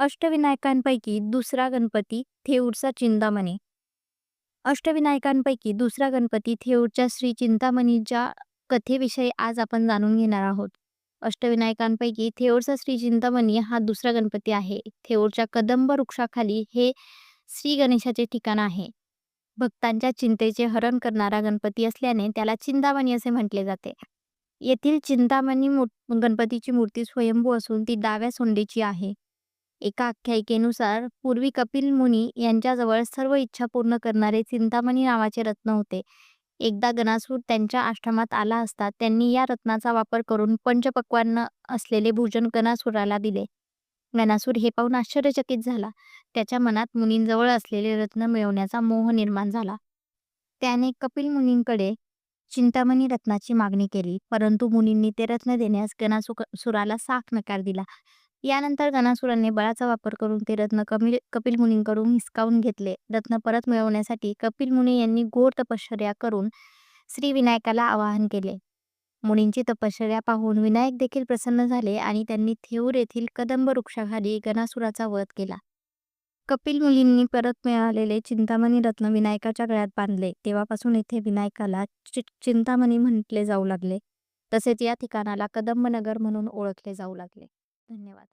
अष्टविनायकांपैकी दुसरा गणपती थेऊरचा चिंतामणी. अष्टविनायकांपैकी दुसरा गणपती थेऊरच्या श्री चिंतामणीच्या कथेविषयी आज आपण जाणून घेणार आहोत. अष्टविनायकांपैकी थेऊरचा श्री चिंतामणी हा दुसरा गणपती आहे. थेऊरच्या कदंब वृक्षाखाली हे श्री गणेशाचे ठिकाण आहे. भक्तांच्या चिंतेचे हरण करणारा गणपती असल्याने त्याला चिंतामणी असे म्हटले जाते. येथील चिंतामणी मूर- गणपतीची मूर्ती स्वयंभू असून ती डाव्या सोंडेची आहे. एका आख्यायिकेनुसार पूर्वी कपिल मुनी यांच्याजवळ सर्व इच्छा पूर्ण करणारे चिंतामणी नावाचे रत्न होते. एकदा गणासूर त्यांच्या आश्रमात आला असता त्यांनी या रत्नाचा वापर करून पंचपक्वान्न असलेले भोजन गणासुराला दिले. गणासूर हे पाहून आश्चर्यचकित झाला. त्याच्या मनात मुनींजवळ असलेले रत्न मिळवण्याचा मोह निर्माण झाला. त्याने कपिल मुनींकडे चिंतामणी रत्नाची मागणी केली परंतु मुनींनी ते रत्न देण्यास गणासुराला साफ नकार दिला. यानंतर गणासुरांनी बळाचा वापर करून ते रत्न कमी कपिल मुनींकडून हिसकावून घेतले. रत्न परत मिळवण्यासाठी कपिल मुनी यांनी घोर तपश्चर्या करून श्री विनायकाला आवाहन केले. मुनींची तपश्चर्या पाहून विनायक देखील प्रसन्न झाले आणि त्यांनी थेऊर येथील कदंब वृक्षाखाली गणासुराचा वध केला. कपिल मुलींनी परत मिळालेले चिंतामणी रत्न विनायकाच्या गळ्यात बांधले. तेव्हापासून येथे विनायकाला चि- चिंतामणी म्हटले जाऊ लागले. तसेच या ठिकाणाला कदंबनगर म्हणून ओळखले जाऊ लागले. धन्यवाद